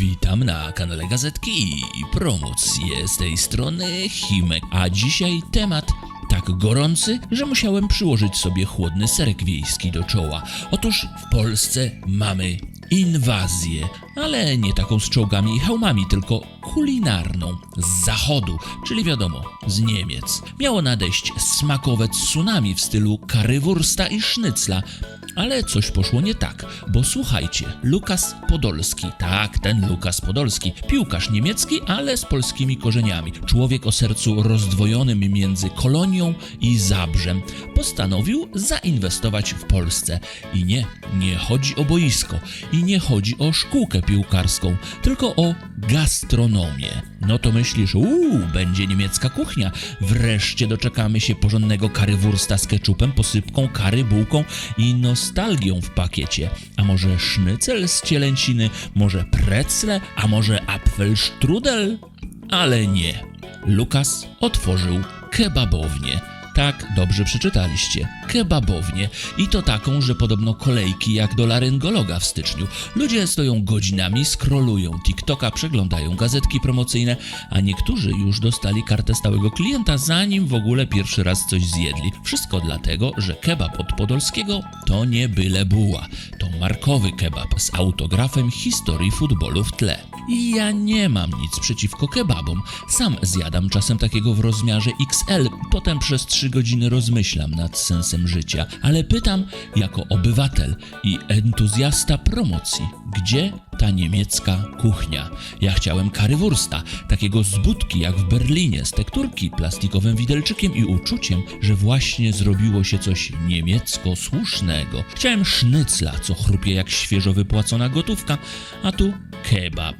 Witam na kanale Gazetki i promocje z tej strony Himek. A dzisiaj temat tak gorący, że musiałem przyłożyć sobie chłodny serek wiejski do czoła. Otóż w Polsce mamy inwazję, ale nie taką z czołgami i hełmami, tylko kulinarną z zachodu, czyli wiadomo, z Niemiec. Miało nadejść smakowe tsunami w stylu karywursta i sznycla, ale coś poszło nie tak, bo słuchajcie, Lukas Podolski, tak, ten Lukas Podolski, piłkarz niemiecki, ale z polskimi korzeniami, człowiek o sercu rozdwojonym między Kolonią i Zabrzem, postanowił zainwestować w Polsce. I nie, nie chodzi o boisko, i nie chodzi o szkółkę piłkarską, tylko o gastronomię. No to myślisz, uuu, będzie niemiecka kuchnia, wreszcie doczekamy się porządnego karywursta z keczupem, posypką, kary, bułką i nostalgią w pakiecie. A może sznycel z cielęciny, może precle, a może apfelstrudel? Ale nie. Lukas otworzył kebabownię. Tak, dobrze przeczytaliście. Kebabownię. I to taką, że podobno kolejki jak do laryngologa w styczniu. Ludzie stoją godzinami, scrollują TikToka, przeglądają gazetki promocyjne, a niektórzy już dostali kartę stałego klienta, zanim w ogóle pierwszy raz coś zjedli. Wszystko dlatego, że kebab od Podolskiego to nie byle buła. To markowy kebab z autografem historii futbolu w tle. I ja nie mam nic przeciwko kebabom. Sam zjadam czasem takiego w rozmiarze XL, potem przez 3 godziny rozmyślam nad sensem życia, ale pytam jako obywatel i entuzjasta promocji, gdzie ta niemiecka kuchnia? Ja chciałem karywursta, takiego z budki jak w Berlinie, z tekturki, plastikowym widelczykiem i uczuciem, że właśnie zrobiło się coś niemiecko-słusznego. Chciałem sznycla, co chrupie jak świeżo wypłacona gotówka, a tu kebab.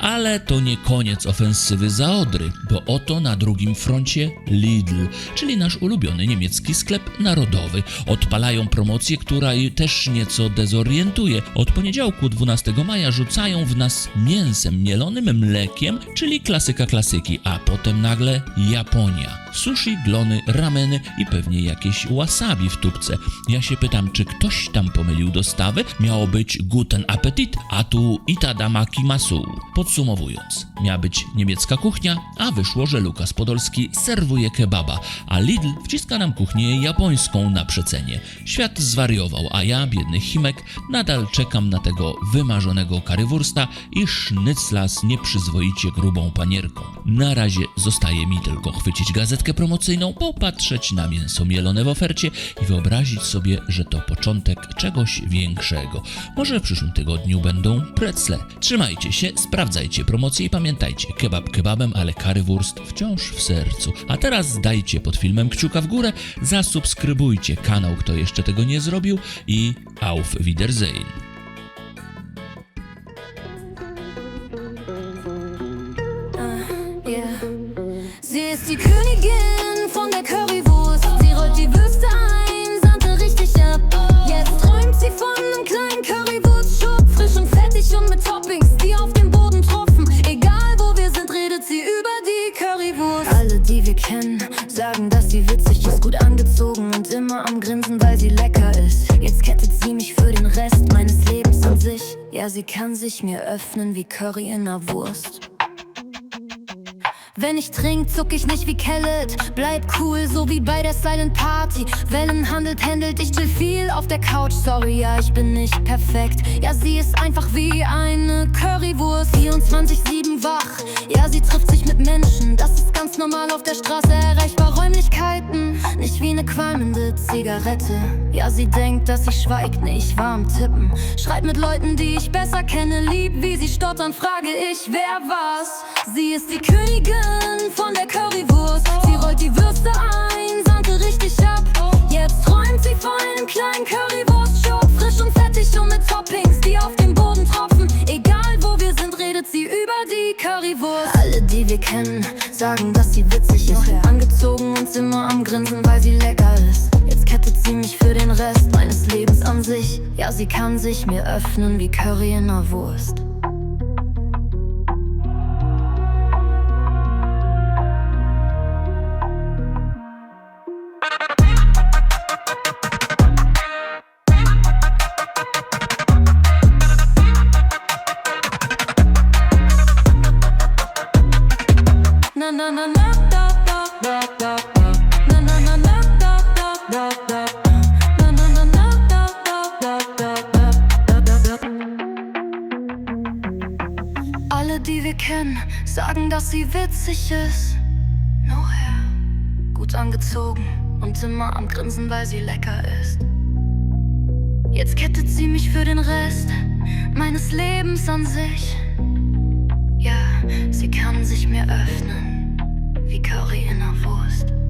Ale to nie koniec ofensywy za Odry, bo oto na drugim froncie Lidl, czyli nasz ulubiony niemiecki sklep narodowy. Odpalają promocję, która też nieco dezorientuje. Od poniedziałku 12 maja rzucają w nas mięsem mielonym mlekiem, czyli klasyka klasyki, a potem nagle Japonia. Sushi, glony, rameny i pewnie jakieś wasabi w tubce. Ja się pytam, czy ktoś tam pomylił dostawy? Miało być guten appetit, a tu itadamaki masu. Podsumowując, miała być niemiecka kuchnia, a wyszło, że Lukas Podolski serwuje kebaba, a Lidl wciska nam kuchnię japońską na przecenie. Świat zwariował, a ja, biedny Himek, nadal czekam na tego wymarzonego karywursta i sznycla z nieprzyzwoicie grubą panierką. Na razie zostaje mi tylko chwycić gazetkę promocyjną, popatrzeć na mięso mielone w ofercie i wyobrazić sobie, że to początek czegoś większego. Może w przyszłym tygodniu będą precle. Trzymajcie się, sprawdzajcie promocje i pamiętajcie, kebab kebabem, ale karywurst wciąż w sercu. A teraz dajcie pod filmem kciuka w górę, zasubskrybujcie kanał, kto jeszcze tego nie zrobił i auf Wiedersehen. Dass sie witzig ist, gut angezogen und immer am Grinsen, weil sie lecker ist. Jetzt kettet sie mich für den Rest meines Lebens an sich. Ja, sie kann sich mir öffnen wie Curry in einer Wurst. Wenn ich trink, zuck ich nicht wie Kellet. Bleib cool, so wie bei der Silent Party. Wellen handelt, händelt, ich chill viel auf der Couch. Sorry, ja, ich bin nicht perfekt. Ja, sie ist einfach wie eine Currywurst. 24-7 wach. Ja, sie trifft sich mit Menschen. Das ist ganz normal auf der Straße erreichbar. Räumlichkeiten, nicht wie eine qualmende Zigarette. Ja, sie denkt, dass ich schweig, nee, ich war am Tippen. Schreibt mit Leuten, die ich besser kenne. Lieb, wie sie stottern, frage ich, wer war's? Sie ist die Königin von der Currywurst. Sie rollt die Würste ein, sandte richtig ab. Wir kennen, sagen, dass sie witzig ist. Angezogen und immer am Grinsen, weil sie lecker ist. Jetzt kettet sie mich für den Rest meines Lebens an sich. Ja, sie kann sich mir öffnen wie Curry in einer Wurst. Alle, die wir kennen, sagen, dass sie witzig ist. No hair, gut angezogen und immer am Grinsen, weil sie lecker ist. Jetzt kettet sie mich für den Rest meines Lebens an sich. Ja, sie kann sich mir öffnen, wie Curry in der Wurst.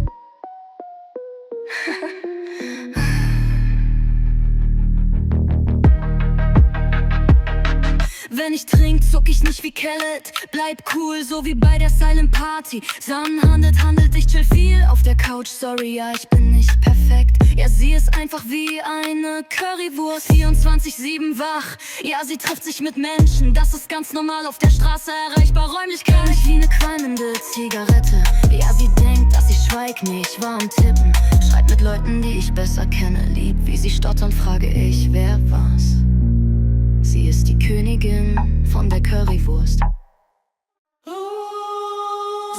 Wenn ich trink, zuck ich nicht wie Kellet. Bleib cool, so wie bei der Silent Party. San handelt, handelt, ich chill viel auf der Couch. Sorry, ja, ich bin nicht perfekt. Ja, sie ist einfach wie eine Currywurst. 24-7 wach. Ja, sie trifft sich mit Menschen. Das ist ganz normal auf der Straße erreichbar. Räumlichkeit nicht wie eine qualmende Zigarette. Ja, sie denkt, dass ich schweig. Nee, ich war am Tippen. Schreit mit Leuten, die ich besser kenne. Lieb, wie sie stottern, frage ich, wer war's? Sie ist die Königin von der Currywurst.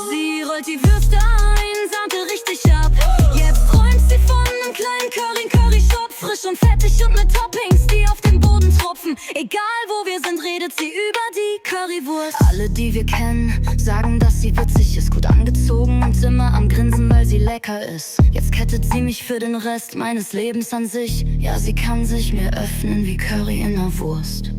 Sie rollt die Würste ein, sandte richtig ab. Jetzt träumt sie von einem kleinen Curry, Curry Shop. Frisch und fettig und mit Toppings, die auf Boden tropfen. Egal wo wir sind, redet sie über die Currywurst. Alle, die wir kennen, sagen, dass sie witzig ist, gut angezogen und immer am Grinsen, weil sie lecker ist. Jetzt kettet sie mich für den Rest meines Lebens an sich. Ja, sie kann sich mir öffnen wie Curry in der Wurst.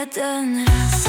Jeden raz